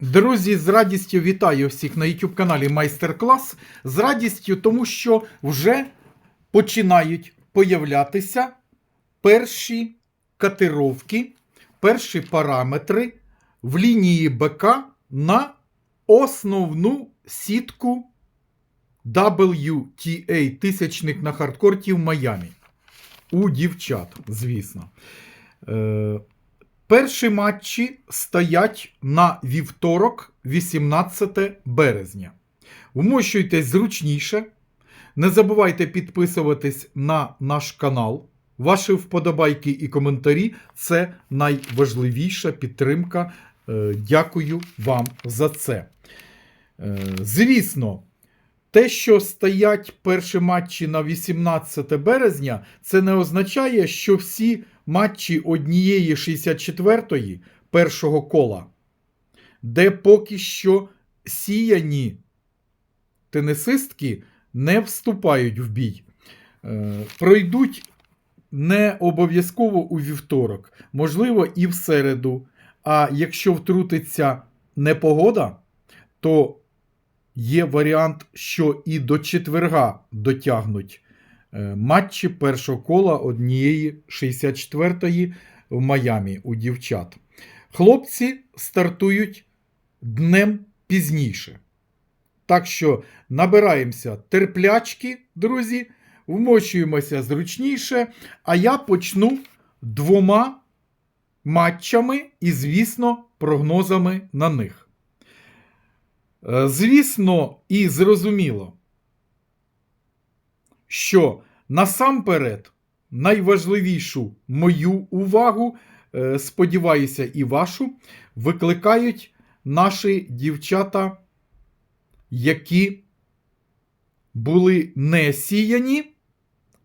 Друзі, з радістю вітаю всіх на YouTube каналі Майстер-клас. З радістю, тому що вже починають появлятися перші катировки, перші параметри в лінії БК на основну сітку WTA тисячник на хардкорті в Майамі. У дівчат, звісно. Перші матчі стоять на вівторок, 18 березня. Вмощуйтесь зручніше. Не забувайте підписуватись на наш канал. Ваші вподобайки і коментарі це найважливіша підтримка. Е, Дякую вам за це. Е, Звісно, те, що стоять перші матчі на 18 березня, це не означає, що всі матчі однієї 64-ї першого кола, де поки що сіяні тенісистки не вступають в бій, е, пройдуть не обов'язково у вівторок, можливо, і в середу. А якщо втрутиться непогода, то є варіант, що і до четверга дотягнуть матчі першого кола однієї 64-ї в Майамі у дівчат. Хлопці стартують днем пізніше. Так що набираємося терплячки, друзі, вмочуємося зручніше, а я почну двома матчами і, звісно, прогнозами на них. Е, Звісно, і зрозуміло, що насамперед найважливішу мою увагу, е, сподіваюся, і вашу, викликають наші дівчата, які були не сіяні,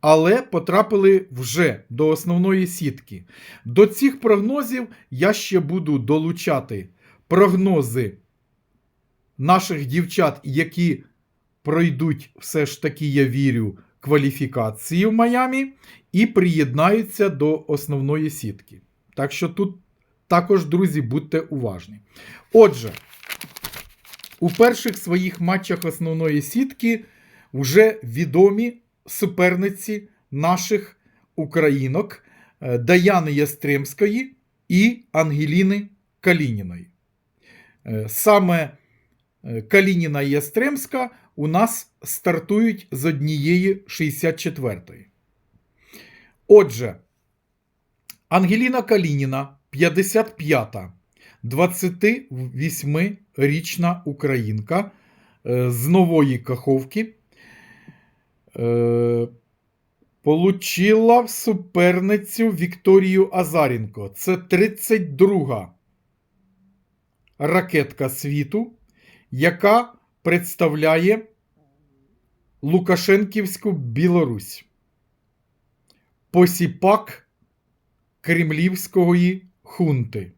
але потрапили вже до основної сітки. До цих прогнозів я ще буду долучати прогнози наших дівчат, які пройдуть все ж таки, я вірю, кваліфікації в Майамі і приєднаються до основної сітки. Так що тут також, друзі, будьте уважні. Отже, у перших своїх матчах основної сітки вже відомі суперниці наших українок е, Даяни Ястремської і Ангеліни Калініної. Е, Саме е, Калініна і Ястремська у нас стартують з однієї 64-ї. Отже, Ангеліна Калініна, 55-та, 28-річна українка е, з нової Каховки. Е, Получила в суперницю Вікторію Азаренко. Це 32-га ракетка світу, яка представляє Лукашенківську Білорусь. Посіпак кремлівської хунти.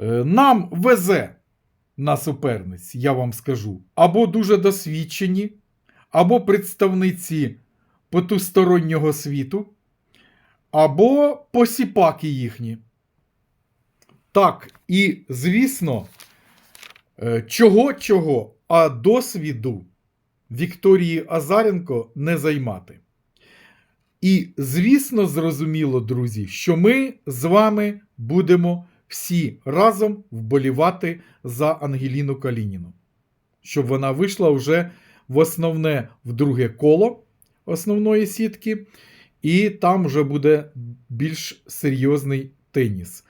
Е, Нам везе на суперниць, я вам скажу, або дуже досвідчені, або представниці потустороннього світу, або посіпаки їхні. Так, і звісно, е, чого-чого, а досвіду Вікторії Азаренко не займати. І, звісно, зрозуміло, друзі, що ми з вами будемо всі разом вболівати за Ангеліну Калініну, щоб вона вийшла вже в основне в друге коло основної сітки, і там вже буде більш серйозний теніс.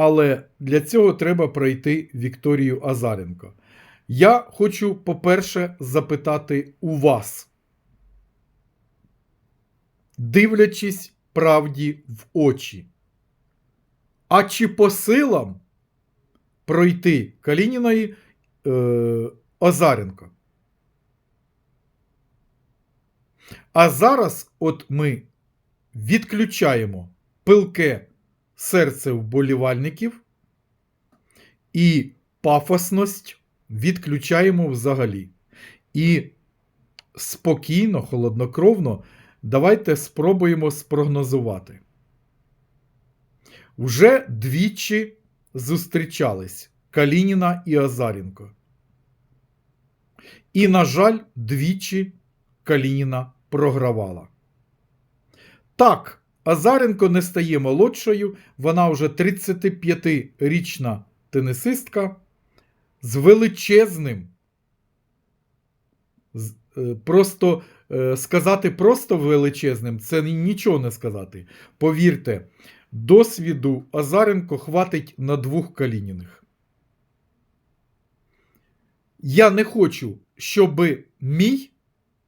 Але для цього треба пройти Вікторію Азаренко. Я хочу, по-перше, запитати у вас, дивлячись правді в очі. А чи по силам пройти Калініної е, Озаренко? А зараз от ми відключаємо пилке серце вболівальників і пафосність відключаємо взагалі. І спокійно, холоднокровно давайте спробуємо спрогнозувати. Вже двічі зустрічались Калініна і Азаренко. І, на жаль, двічі Калініна програвала. Так, Азаренко не стає молодшою, вона вже 35-річна тенісистка з величезним. е, Просто е, сказати просто величезним це нічого не сказати. Повірте, досвіду Азаренко хватить на двох Калініних. Я не хочу, щоб мій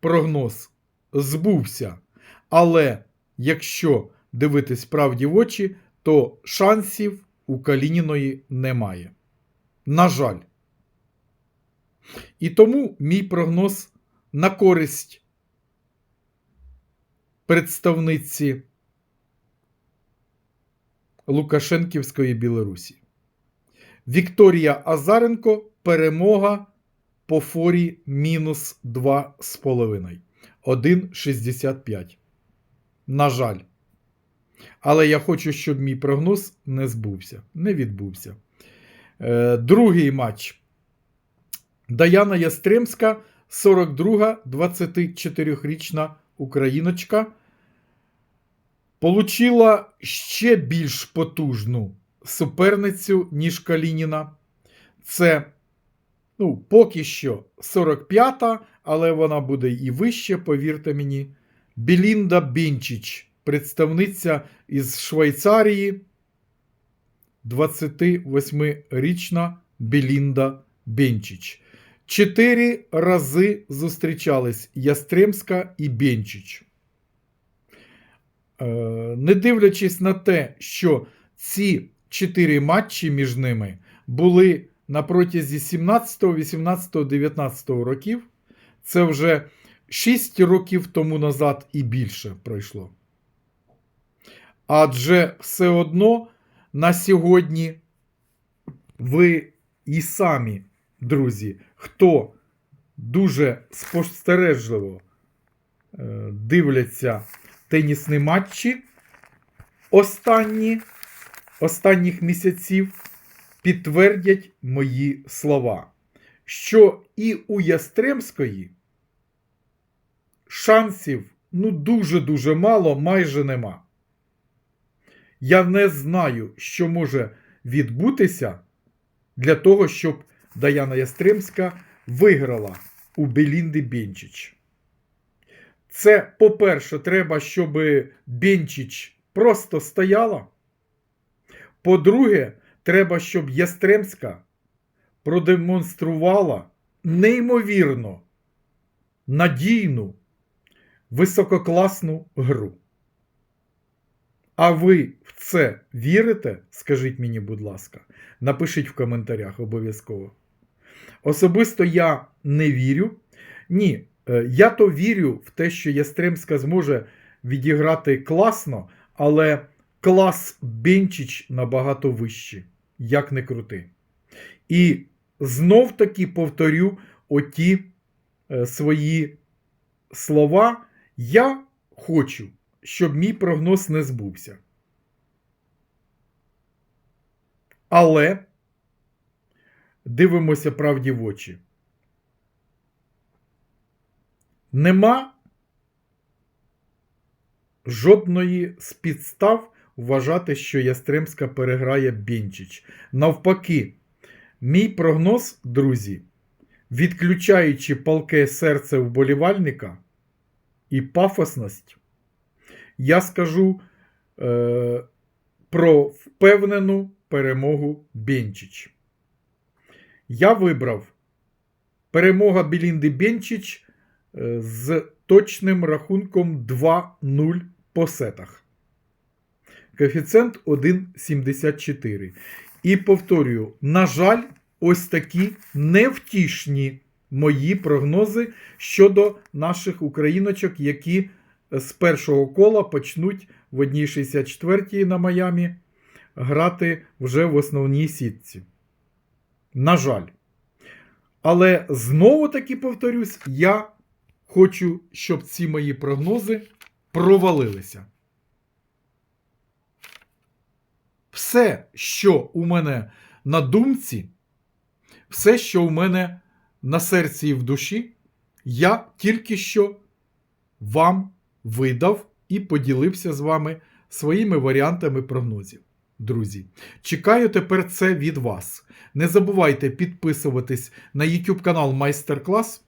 прогноз збувся. Але якщо дивитись правді в очі, то шансів у Калініної немає. На жаль. І тому мій прогноз на користь представниці Лукашенківської Білорусі. Вікторія Азаренко перемога по форі мінус 2,5. 1,65. На жаль. Але я хочу, щоб мій прогноз не збувся. Не відбувся. Е, другий матч. Даяна Ястремська, 42, 24-річна україночка. Получила ще більш потужну суперницю, ніж Калініна. Це, ну, поки що 45-та, але вона буде і вище, повірте мені. Білінда Бінчич, представниця із Швейцарії, 28-річна Білінда Бенчич. Чотири рази зустрічались Ястремська і Бенчич. Е, Не дивлячись на те, що ці чотири матчі між ними були на протязі 17, 18, 19 років, це вже 6 років тому назад і більше пройшло. Адже все одно на сьогодні ви і самі, друзі, хто дуже спостережливо е, дивляться тенісні матчі останні, останніх місяців, підтвердять мої слова, що і у Ястремської шансів ну дуже-дуже мало, майже нема. Я не знаю, що може відбутися для того, щоб Даяна Ястремська виграла у Белінди Бенчич. Це, по-перше, треба, щоб Бенчич просто стояла. По-друге, треба, щоб Ястремська продемонструвала неймовірно надійну, висококласну гру. А ви в це вірите? Скажіть мені, будь ласка, напишіть в коментарях обов'язково. Особисто я не вірю. Ні, е, я то вірю в те, що Ястремська зможе відіграти класно, але клас Бенчич набагато вищий, як не крути. І знов таки повторю оті е, свої слова. Я хочу, щоб мій прогноз не збувся. Але дивимося правді в очі. Нема жодної з підстав вважати, що Ястремська переграє Бінчич. Навпаки, мій прогноз, друзі, відключаючи палке серце вболівальника і пафосність, я скажу е, про впевнену перемогу Бенчич. Я вибрав перемога Білінди Бенчич е, з точним рахунком 2-0 по сетах. Коефіцієнт 1,74. І повторюю, на жаль, ось такі невтішні мої прогнози щодо наших україночок, які з першого кола почнуть в 1.64 на Майамі грати вже в основній сітці. На жаль. Але знову таки повторюсь, я хочу, щоб ці мої прогнози провалилися. все, що у мене на думці, все, що у мене на серці і в душі, я тільки що вам видав і поділився з вами своїми варіантами прогнозів. Друзі, чекаю тепер це від вас. Не забувайте підписуватись на YouTube канал Майстер Клас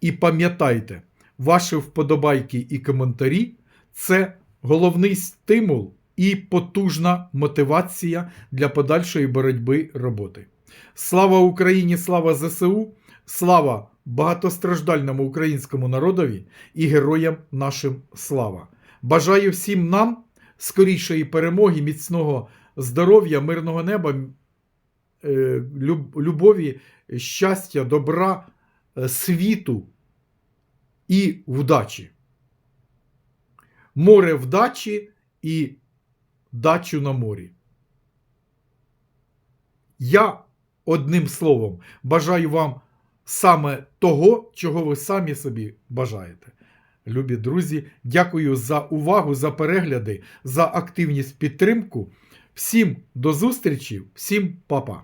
і пам'ятайте, ваші вподобайки і коментарі це головний стимул і потужна мотивація для подальшої боротьби роботи. Слава Україні, слава ЗСУ, слава багатостраждальному українському народові і героям нашим слава! Бажаю всім нам скорішої перемоги, міцного здоров'я, мирного неба, е, любові, щастя, добра, е, світу і вдачі. Море вдачі і дачу на морі. Я одним словом бажаю вам саме того, чого ви самі собі бажаєте. Любі друзі, дякую за увагу, за перегляди, за активність підтримку. Всім до зустрічі, всім па-па.